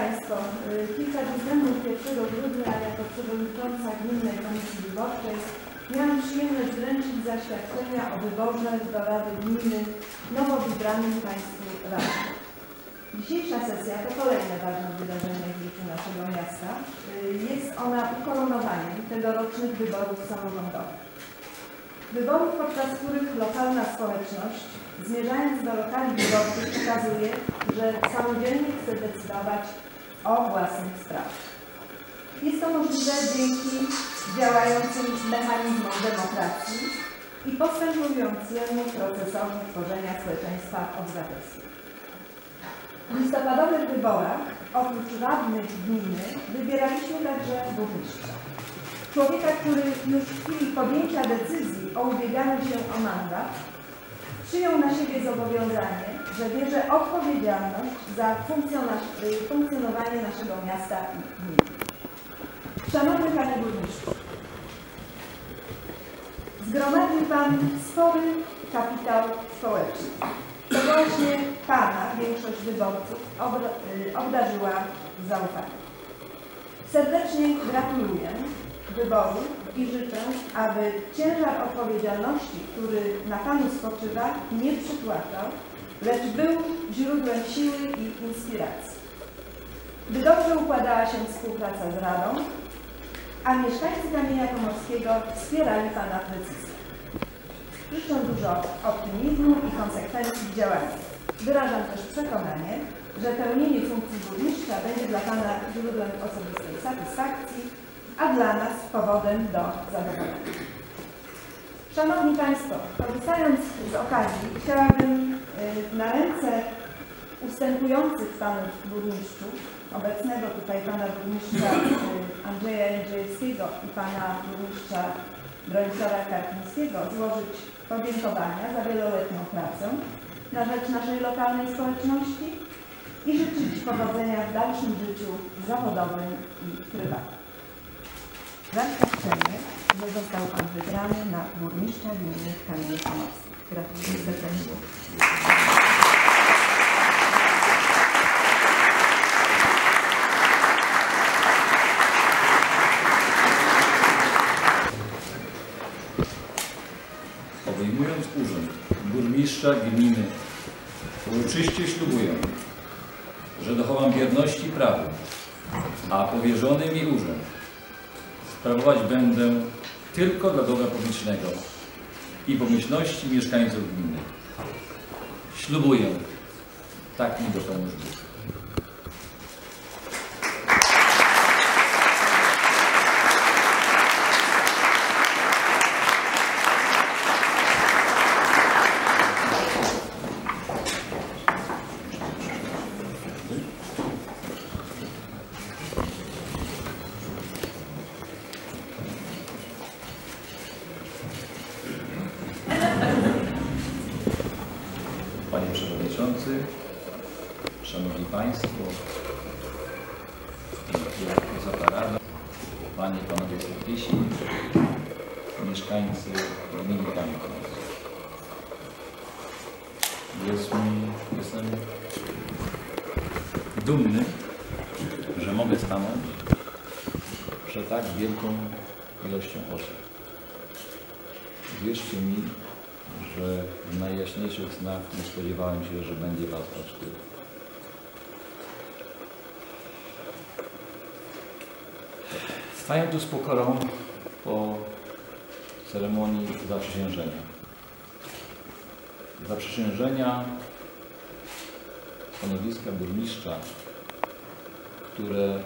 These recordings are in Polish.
Państwo, y, kilka dni temu, 1 grudnia, jako przewodnicząca Gminnej Komisji Wyborczej miałam przyjemność wręczyć zaświadczenia o wyborze do Rady Gminy nowo wybranym Państwu radnym. Dzisiejsza sesja to kolejne ważne wydarzenie w życiu naszego miasta. Y, Jest ona ukoronowaniem tegorocznych wyborów samorządowych. Wyborów, podczas których lokalna społeczność, zmierzając do lokali wyborczych, pokazuje, że samodzielnie chce decydować o własnych sprawach. Jest to możliwe dzięki działającym mechanizmom demokracji i postępującemu procesowi tworzenia społeczeństwa obywatelskiego. W listopadowych wyborach oprócz radnych gminy wybieraliśmy także burmistrza. Człowieka, który już w chwili podjęcia decyzji o ubieganiu się o mandat przyjął na siebie zobowiązanie, że bierze odpowiedzialność za y, funkcjonowanie naszego miasta i gminy. Szanowny Panie Burmistrzu, zgromadził Pan spory kapitał społeczny. To właśnie Pana większość wyborców y, obdarzyła zaufaniem. Serdecznie gratuluję wyboru i życzę, aby ciężar odpowiedzialności, który na Panu spoczywa, nie przytłaczał, lecz był źródłem siły i inspiracji. By dobrze układała się współpraca z Radą, a mieszkańcy Kamienia Pomorskiego wspierali Pana w decyzjach. Życzę dużo optymizmu i konsekwencji w działaniu. Wyrażam też przekonanie, że pełnienie funkcji burmistrza będzie dla Pana źródłem osobistej satysfakcji, a dla nas powodem do zadowolenia. Szanowni Państwo, korzystając z okazji, chciałabym y, na ręce ustępujących Panów burmistrzów, obecnego tutaj Pana burmistrza y, Andrzeja Jędrzejewskiego i Pana burmistrza Bronisława Karpińskiego złożyć podziękowania za wieloletnią pracę na rzecz naszej lokalnej społeczności i życzyć powodzenia w dalszym życiu zawodowym i prywatnym. Zaświadczenie, że został Pan wybrany na burmistrza gminy Kamienie Pomorskie. Gratuluję serdecznie. Obejmując urząd burmistrza gminy, uroczyście ślubuję, że dochowam wierności prawu, a powierzony mi urząd sprawować będę tylko dla dobra publicznego i pomyślności mieszkańców gminy. Ślubuję, tak mi dopomóż Bóg. Panie Przewodniczący, Szanowni Państwo, Wysoka Rada, Panie i Panowie Sołtysi, mieszkańcy gminy Kamienik. Jest mi, jestem dumny, że mogę stanąć przed tak wielką ilością osób. Wierzcie mi, że w najjaśniejszych snach nie spodziewałem się, że będzie Was aż tyle. Staję tu z pokorą po ceremonii zaprzysiężenia. Zaprzysiężenia stanowiska burmistrza, które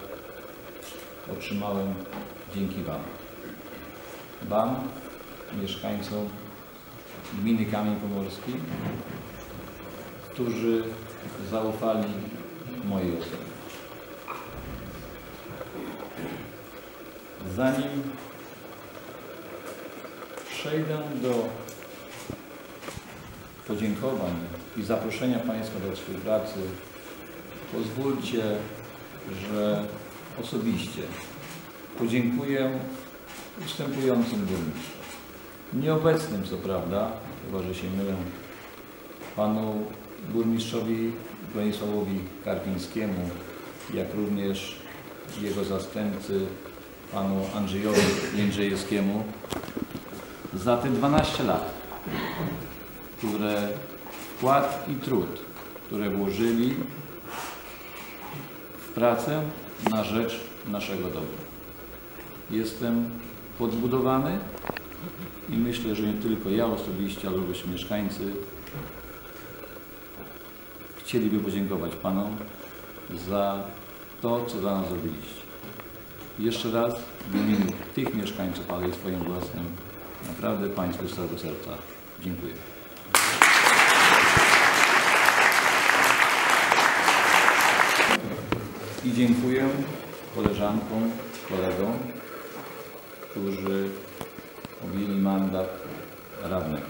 otrzymałem dzięki Wam. Wam, mieszkańcom gminy Kamień Pomorski, którzy zaufali mojej osobie. Zanim przejdę do podziękowań i zaproszenia Państwa do współpracy, pozwólcie, że osobiście podziękuję ustępującym burmistrzom. Nieobecnym co prawda, chyba że się mylę, panu burmistrzowi Bronisławowi Karpińskiemu jak również jego zastępcy, panu Andrzejowi Jędrzejewskiemu, za te 12 lat, które wkład i trud, które włożyli w pracę na rzecz naszego dobra. Jestem podbudowany i myślę, że nie tylko ja osobiście, ale również mieszkańcy chcieliby podziękować Panom za to, co dla nas zrobiliście. Jeszcze raz w imieniu tych mieszkańców, ale i swoim własnym, naprawdę Państwu z całego serca dziękuję. I dziękuję koleżankom, kolegom, którzy objęli mandat radnego.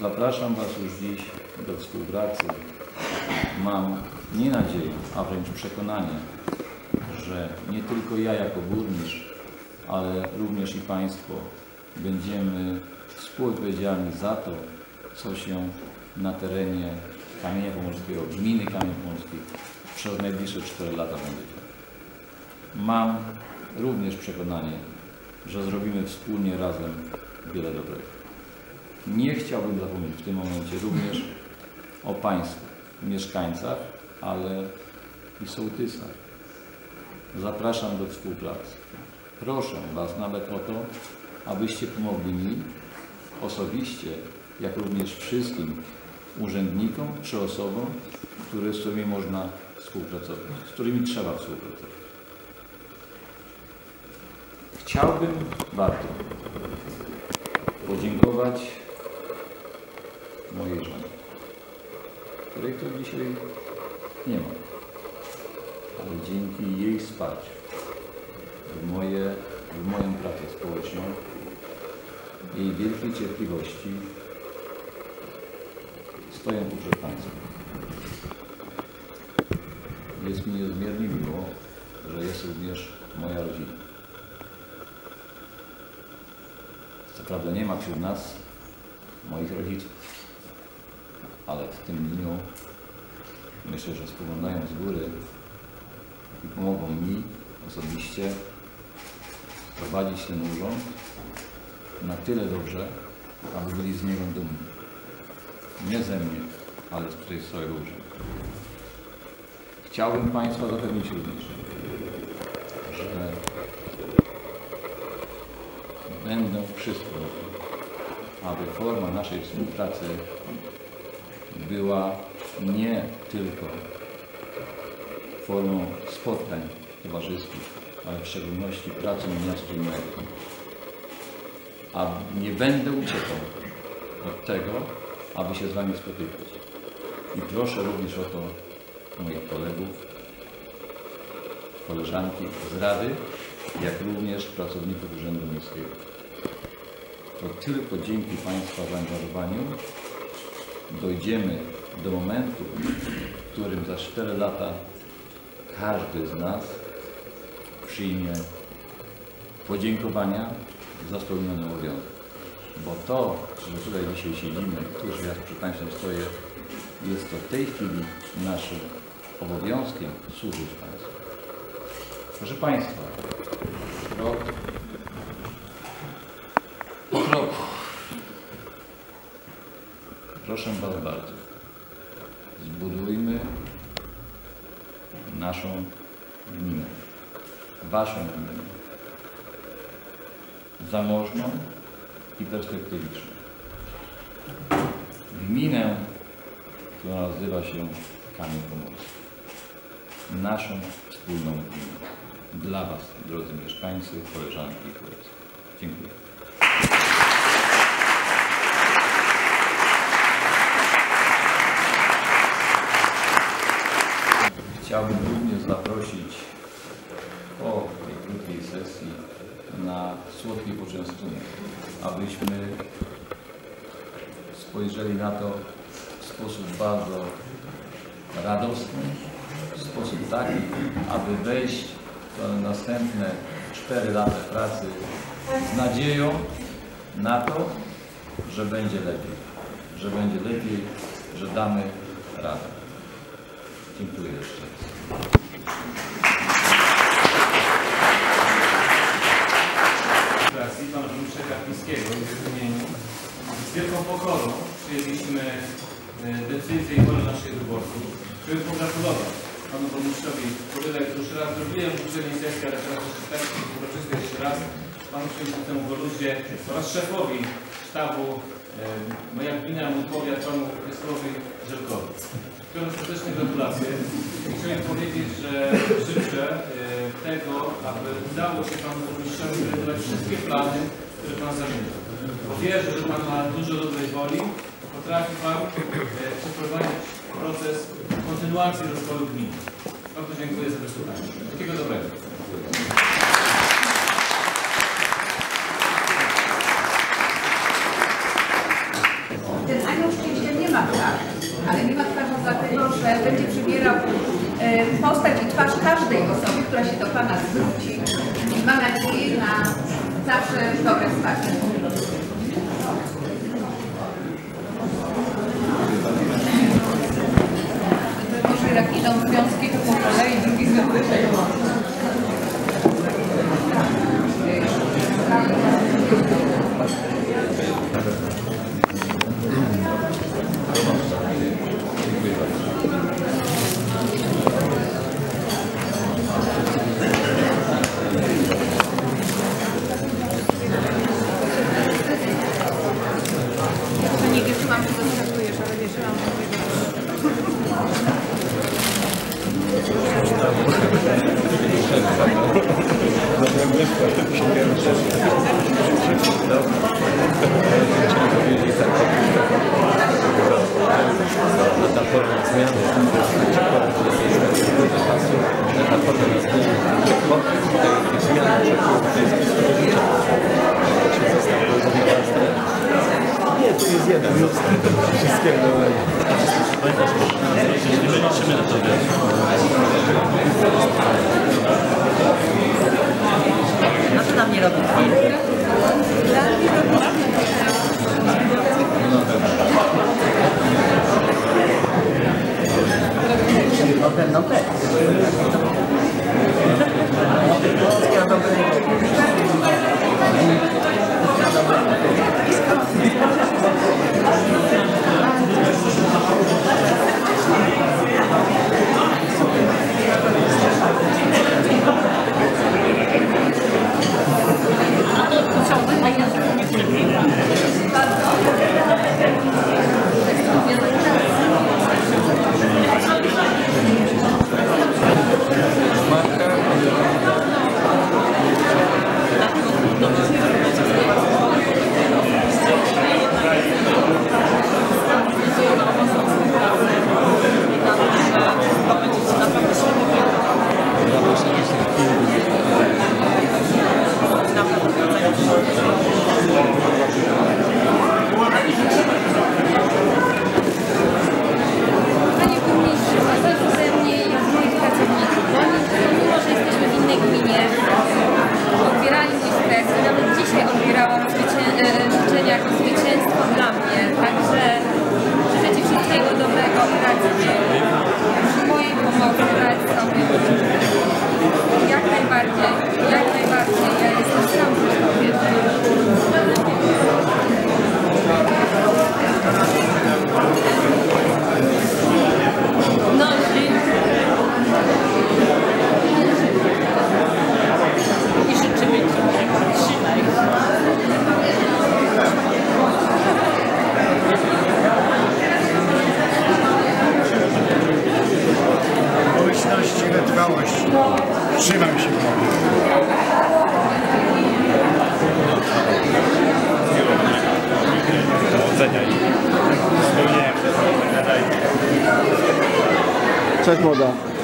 Zapraszam Was już dziś do współpracy. Mam nie nadzieję, a wręcz przekonanie, że nie tylko ja jako burmistrz, ale również i Państwo będziemy współodpowiedzialni za to, co się na terenie Kamienia Pomorskiego, gminy Kamień Pomorski przez najbliższe 4 lata będzie działo. Mam również przekonanie, że zrobimy wspólnie razem wiele dobrego. Nie chciałbym zapomnieć w tym momencie również o Państwu, mieszkańcach, ale i sołtysach. Zapraszam do współpracy. Proszę Was nawet o to, abyście pomogli mi osobiście, jak również wszystkim urzędnikom czy osobom, które, z którymi można współpracować, z którymi trzeba współpracować. Chciałbym bardzo podziękować mojej żonie, której tu dzisiaj nie ma, ale dzięki jej wsparciu w, moje, w moją pracę społeczną, jej wielkiej cierpliwości stoję tu przed Państwem. Jest mi niezmiernie miło, że jest również moja rodzina. Prawda nie ma wśród nas moich rodziców, ale w tym dniu myślę, że spoglądają z góry i pomogą mi osobiście prowadzić ten urząd na tyle dobrze, aby byli z niego dumni. Nie ze mnie, ale z której całego urzędu. Chciałbym Państwa zapewnić również, że będę wszystko aby forma naszej współpracy była nie tylko formą spotkań towarzyskich, ale w szczególności dnia codziennego. A nie będę uciekał od tego, aby się z Wami spotykać. I proszę również o to moich kolegów, koleżanki z Rady, jak również pracowników Urzędu Miejskiego. To tylko dzięki Państwa zaangażowaniu dojdziemy do momentu, w którym za 4 lata każdy z nas przyjmie podziękowania za spełniony obowiązek. Bo to, że tutaj dzisiaj siedzimy, tu że ja przed Państwem stoję, jest to w tej chwili naszym obowiązkiem służyć Państwu. Proszę Państwa, krok po kroku. Proszę bardzo, zbudujmy naszą gminę, Waszą gminę, zamożną i perspektywiczną. Gminę, która nazywa się Kamień Pomorski. Naszą wspólną gminę. Dla Was, drodzy mieszkańcy, koleżanki i koledzy. Dziękuję. Chciałbym również zaprosić po tej krótkiej sesji na słodki poczęstunek, abyśmy spojrzeli na to w sposób bardzo radosny, w sposób taki, aby wejść w następne 4 lata pracy z nadzieją na to, że będzie lepiej, że będzie lepiej, że damy radę. Dziękuję jeszcze raz. Teraz Iwan Burmistrza Kapińskiego w jego imieniu. Z wielką pokorą przyjęliśmy decyzję i wolę naszych wyborców. Chciałbym pogratulować panu burmistrzowi Kowylek, już raz zrobiłem uczenie sesji, ale teraz jeszcze tak uroczyste jeszcze raz panu przewodniczącemu Goluzie oraz szefowi sztabu moja no gmina odmawia panu Krysłowi Żelkowi. Chciałbym serdecznie gratulacje. Chciałem powiedzieć, że życzę tego, aby udało się panu burmistrzowi realizować wszystkie plany, które pan zamierza. Wierzę, że pan ma duży rodzaj woli, potrafi pan przeprowadzić proces kontynuacji rozwoju gminy. Bardzo dziękuję za wysłuchanie. Wszystkiego dobrego. 本来已经给你们回本了 Thank you. Trzymam się. Oceniaj. Cześć młoda.